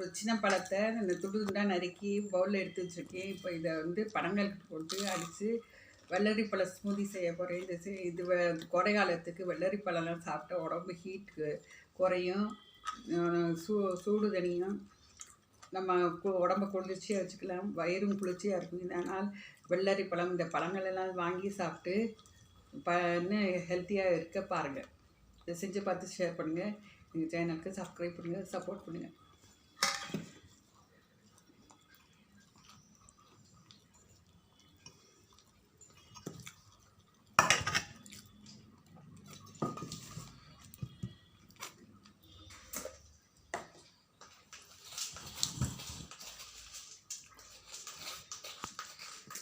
ஒரு சின்ன பழத்தை இந்த துண்டு துண்டாக நறுக்கி பவுலில் எடுத்து வச்சுருக்கேன். இப்போ இதை வந்து பழங்கள் போட்டு அடித்து வெள்ளரி பழ ஸ்மூதி செய்ய போகிறேன் இந்த இது வ- கோடை காலத்துக்கு வெள்ளரி பழம்லாம் சாப்பிட்டா உடம்பு ஹீட்டு குறையும். சூ சூடு தனியும் நம்ம கு- உடம்ப குளிர்ச்சியாக வச்சுக்கலாம். வயிறும் குளிர்ச்சியாக இருக்கும். இதனால் வெள்ளரி பழம் இந்த பழங்கள் எல்லாம் வாங்கி சாப்பிட்டு ப இன்னும் ஹெல்த்தியாக இருக்க பாருங்கள் இதை செஞ்சு பார்த்து ஷேர் பண்ணுங்கள் எங்கள் சேனலுக்கு சப்ஸ்கிரைப் பண்ணுங்கள் சப்போர்ட் பண்ணுங்கள்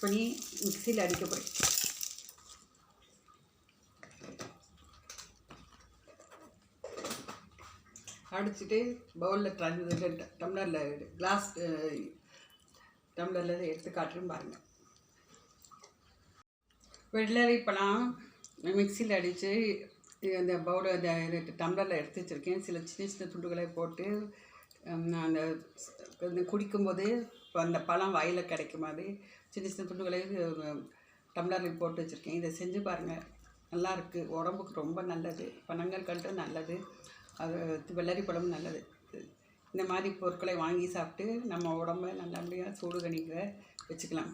பண்ணி மிக்சியில் அடிக்க போகிறேன் அடிச்சுட்டு பவுலில் டம்ளரில் கிளாஸ் டம்ளரில் எடுத்து காட்டுறேன் பாருங்கள் வெள்ளரி பழம் மிக்சியில் அடித்து அந்த பவுலை அந்த டம்ளரில் எடுத்து வச்சுருக்கேன். சில சின்ன சின்ன துண்டுகளை போட்டு அந்த அந்த குடிக்கும்போது இப்போ அந்த பழம் வாயில் கிடைக்கும் மாதிரி சின்ன சின்ன துண்டுகளை டம்ளரில் போட்டு வச்சுருக்கேன். இதை செஞ்சு பாருங்கள் நல்லாயிருக்கு உடம்புக்கு ரொம்ப நல்லது. பனங்கள் நல்லது. அது வெள்ளரி பழம் நல்லது. இந்த மாதிரி பொருட்களை வாங்கி சாப்பிட்டு நம்ம உடம்ப நல்லபடியாக சூடு கணிக்க வச்சுக்கலாம்.